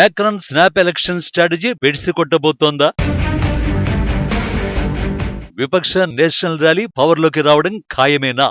Macron snap election strategy బెడిసి కొట్టబోతోందా విపక్ష national rally పవర్లోకి రావడం ఖాయమేనా?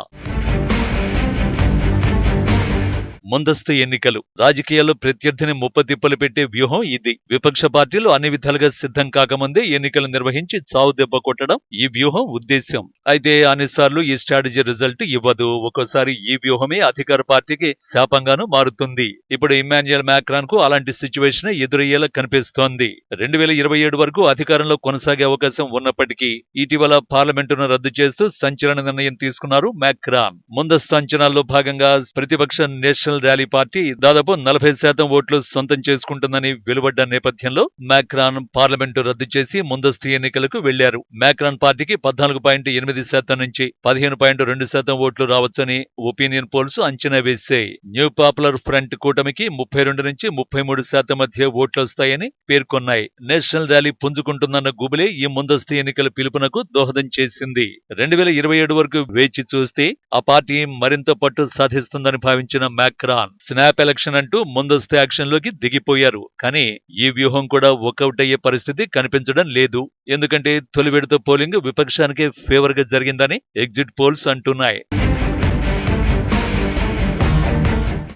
ముందస్తు ఎన్నికలు. రాజకీయాల్లో ప్రత్యర్థిని ముప్పతిప్పలు పెట్టే వ్యూహం ఇది. విపక్ష పార్టీలు అన్ని విధాలుగా సిద్ధం కాకముందే ఎన్నికలు నిర్వహించి చావు దెబ్బ కొట్టడం ఈ వ్యూహం ఉద్దేశ్యం. అయితే అన్నిసార్లు ఈ స్ట్రాటజీ రిజల్ట్ ఇవ్వదు. ఒక్కోసారి ఈ వ్యూహమే అధికార పార్టీకి శాపంగాను మారుతుంది. ఇప్పుడు ఇమాన్యుయల్ మ్యాక్రాన్కు అలాంటి సిచ్యువేషన్ ఎదురయ్యేలా కనిపిస్తోంది. రెండు వేల ఇరవై ఏడు వరకు అధికారంలో కొనసాగే అవకాశం ఉన్నప్పటికీ ఇటీవల పార్లమెంటును రద్దు చేస్తూ సంచలన నిర్ణయం తీసుకున్నారు మ్యాక్రాన్. ముందస్తు అంచనాల్లో భాగంగా ప్రతిపక్ష నేషనల్ ర్యాలీ పార్టీ దాదాపు నలభై శాతం ఓట్లు సొంతం చేసుకుంటుందని వెలువడ్డ నేపథ్యంలో మ్యాక్రాన్ పార్లమెంటు రద్దు చేసి ముందస్తు ఎన్నికలకు వెళ్ళారు. మ్యాక్రాన్ పార్టీకి పద్నాలుగు పాయింట్ ఎనిమిది శాతం నుంచి పదిహేను పాయింట్ రెండు శాతం ఓట్లు రావచ్చని ఒపీనియన్ పోల్స్ అంచనా వేశాయి. న్యూ పాపులర్ ఫ్రంట్ కూటమికి ముప్పై రెండు నుంచి ముప్పై మూడు శాతం మధ్య ఓట్లు వస్తాయని పేర్కొన్నాయి. నేషనల్ ర్యాలీ పుంజుకుంటుందన్న గుబులే ఈ ముందస్తు ఎన్నికల పిలుపునకు దోహదం చేసింది. రెండు వేల ఇరవై ఏడు వరకు వేచి చూస్తే ఆ పార్టీ మరింత పట్టు సాధిస్తుందని భావించిన మ్యాక్రాన్ స్నాప్ ఎలక్షన్ అంటూ ముందస్తు యాక్షన్లోకి దిగిపోయారు. కానీ ఈ వ్యూహం కూడా వర్కౌట్ అయ్యే పరిస్థితి కనిపించడం లేదు. ఎందుకంటే తొలి విడత పోలింగ్ విపక్షానికి ఫేవర్గా జరిగిందని ఎగ్జిట్ పోల్స్ అంటున్నాయి.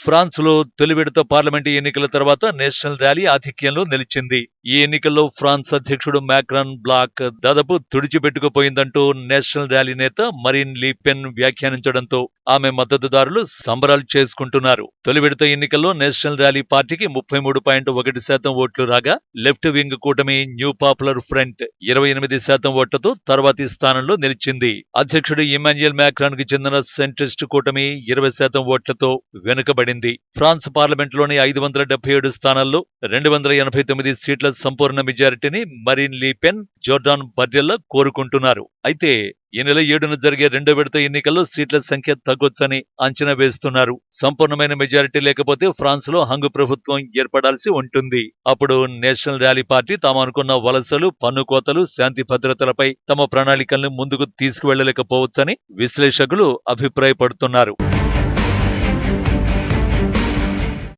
ఫ్రాన్స్లో తొలి విడత పార్లమెంటు ఎన్నికల తర్వాత నేషనల్ ర్యాలీ ఆధిక్యంలో నిలిచింది. ఈ ఎన్నికల్లో ఫ్రాన్స్ అధ్యక్షుడు మ్యాక్రాన్ బ్లాక్ దాదాపు తుడిచిపెట్టుకుపోయిందంటూ నేషనల్ ర్యాలీ నేత మరీన్ లీపెన్ వ్యాఖ్యానించడంతో ఆమె మద్దతుదారులు సంబరాలు చేసుకుంటున్నారు. తొలి విడత ఎన్నికల్లో నేషనల్ ర్యాలీ పార్టీకి ముప్పై మూడు పాయింట్ ఒకటి శాతం ఓట్లు రాగా లెఫ్ట్ వింగ్ కూటమి న్యూ పాపులర్ ఫ్రంట్ ఇరవై ఎనిమిది శాతం ఓట్లతో తర్వాతి స్థానంలో నిలిచింది. అధ్యక్షుడు ఇమాన్యుయల్ మ్యాక్రాన్కి చెందిన సెంట్రిస్ట్ కూటమి ఇరవై శాతం ఓట్లతో వెనుకబడింది. ఫ్రాన్స్ పార్లమెంట్లోని ఐదు వందల డెబ్బై ఏడు స్థానాల్లో రెండు వందల ఎనభై తొమ్మిది సీట్ల సంపూర్ణ మెజారిటీని Marine Le Pen Jordan Bardella కోరుకుంటున్నారు. అయితే ఈ నెల ఏడున జరిగే రెండో విడత ఎన్నికల్లో సీట్ల సంఖ్య తగ్గొచ్చని అంచనా వేస్తున్నారు. సంపూర్ణమైన మెజారిటీ లేకపోతే ఫ్రాన్స్లో హంగు ప్రభుత్వం ఏర్పడాల్సి ఉంటుంది. అప్పుడు నేషనల్ ర్యాలీ పార్టీ తాము అనుకున్న వలసలు పన్ను కోతలు శాంతి భద్రతలపై తమ ప్రణాళికలను ముందుకు తీసుకువెళ్ళలేకపోవచ్చని విశ్లేషకులు అభిప్రాయపడుతున్నారు.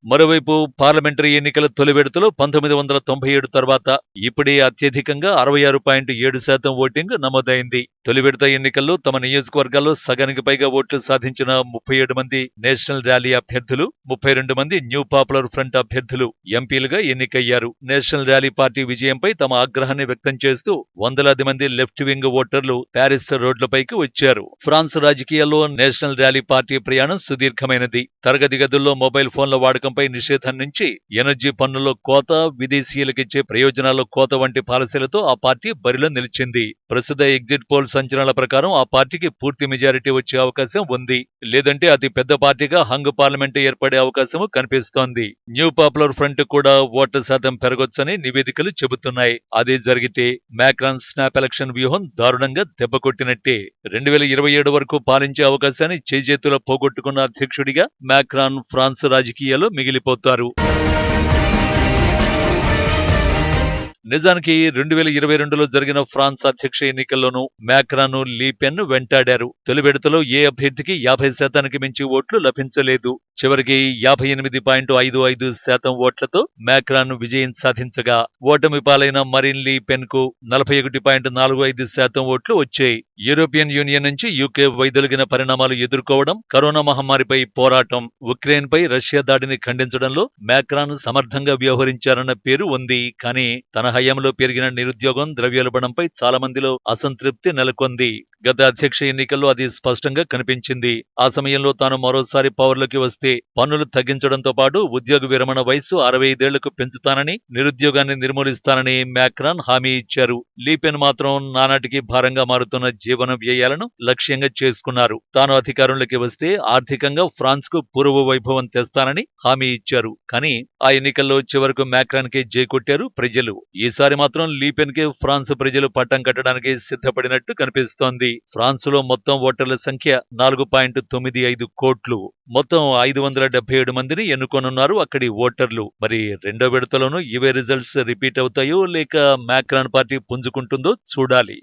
మరోవైపు పార్లమెంటరీ ఎన్నికల తొలి విడతలో పంతొమ్మిది వందల తొంభై ఏడు తర్వాత ఇప్పుడే అత్యధికంగా అరవై ఆరు పాయింట్ ఏడు శాతం ఓటింగ్ నమోదైంది. తొలి విడత ఎన్నికల్లో తమ నియోజకవర్గాల్లో సగానికి పైగా ఓట్లు సాధించిన ముప్పై ఏడు మంది నేషనల్ ర్యాలీ అభ్యర్థులు ముప్పై రెండు మంది న్యూ పాపులర్ ఫ్రంట్ అభ్యర్థులు ఎంపీలుగా ఎన్నికయ్యారు. నేషనల్ ర్యాలీ పార్టీ విజయంపై తమ ఆగ్రహాన్ని వ్యక్తం చేస్తూ వందలాది మంది లెఫ్ట్ వింగ్ ఓటర్లు ప్యారిస్ రోడ్లపైకి వచ్చారు. ఫ్రాన్స్ రాజకీయాల్లో నేషనల్ ర్యాలీ పార్టీ ప్రయాణం సుదీర్ఘమైనది. తరగతి గదుల్లో మొబైల్ ఫోన్ల వాడకం పై నిషేధం నుంచి ఎనర్జీ పన్నులో కోత విదేశీయులకిచ్చే ప్రయోజనాల్లో కోత వంటి పాలసీలతో ఆ పార్టీ బరిలో నిలిచింది. ప్రస్తుత ఎగ్జిట్ పోల్ అంచనాల ప్రకారం ఆ పార్టీకి పూర్తి మెజారిటీ వచ్చే అవకాశం ఉంది. లేదంటే అతి పెద్ద పార్టీగా హంగ్ పార్లమెంటు ఏర్పడే అవకాశం కనిపిస్తోంది. న్యూ పాపులర్ ఫ్రంట్ కూడా ఓట్ల శాతం పెరగొచ్చని నివేదికలు చెబుతున్నాయి. అదే జరిగితే మ్యాక్రాన్ స్నాప్ ఎలక్షన్ వ్యూహం దారుణంగా దెబ్బకొట్టినట్టే రెండు వేల ఇరవై ఏడు వరకు పాలించే అవకాశాన్ని చేజేతుల పోగొట్టుకున్న అధ్యక్షుడిగా మ్యాక్రాన్ ఫ్రాన్స్ రాజకీయాల్లో మిగిలిపోతారు. నిజానికి రెండు వేల ఇరవై రెండులో జరిగిన ఫ్రాన్స్ అధ్యక్ష ఎన్నికల్లోనూ మ్యాక్రాను లీపెన్ వెంటాడారు. తొలి విడతలో ఏ అభ్యర్థికి యాభై శాతానికి మించి ఓట్లు లభించలేదు. చివరికి యాభై ఎనిమిది పాయింట్ ఐదు ఐదు శాతం ఓట్లతో మ్యాక్రాన్ విజయం సాధించగా ఓటమి పాలైన మరిన్ లీపెన్కు నలభై ఒకటి పాయింట్ నాలుగు ఐదు శాతం ఓట్లు వచ్చాయి. యూరోపియన్ యూనియన్ నుంచి యూకే వైదొలిగిన పరిణామాలు ఎదుర్కోవడం కరోనా మహమ్మారిపై పోరాటం ఉక్రెయిన్ పై రష్యా దాడిని ఖండించడంలో మ్యాక్రాన్ సమర్థంగా వ్యవహరించారన్న పేరు ఉంది. కానీ తన హయాంలో పెరిగిన నిరుద్యోగం ద్రవ్యోల్బణంపై చాలా మందిలో అసంతృప్తి నెలకొంది. గత అధ్యక్ష ఎన్నికల్లో అది స్పష్టంగా కనిపించింది. ఆ సమయంలో తాను మరోసారి పవర్లోకి వస్తే పన్నులు తగ్గించడంతో పాటు ఉద్యోగ విరమణ వయస్సు అరవై ఐదేళ్ళకు పెంచుతానని నిరుద్యోగాన్ని నిర్మూలిస్తానని మ్యాక్రాన్ హామీ ఇచ్చారు. లీపెన్ మాత్రం నానాటికి భారంగా మారుతున్న జీవన వ్యయాలను లక్ష్యంగా చేసుకున్నారు. తాను అధికారంలోకి వస్తే ఆర్థికంగా ఫ్రాన్స్కు పూర్వ వైభవం తెస్తానని హామీ ఇచ్చారు. కానీ ఆ ఎన్నికల్లో చివరకు మ్యాక్రాన్ కే జై కొట్టారు ప్రజలు. ఈసారి మాత్రం లీపెన్ కే ఫ్రాన్స్ ప్రజలు పట్టం కట్టడానికి సిద్ధపడినట్టు కనిపిస్తోంది. ఫ్రాన్స్లో మొత్తం ఓటర్ల సంఖ్య నాలుగు పాయింట్ తొమ్మిది ఐదు కోట్లు. మొత్తం ఐదు వందల డెబ్బై ఏడు మందిని ఎన్నుకోనున్నారు అక్కడి ఓటర్లు. మరి రెండో విడతలోనూ ఇవే రిజల్ట్స్ రిపీట్ అవుతాయో లేక మ్యాక్రాన్ పార్టీ పుంజుకుంటుందో చూడాలి.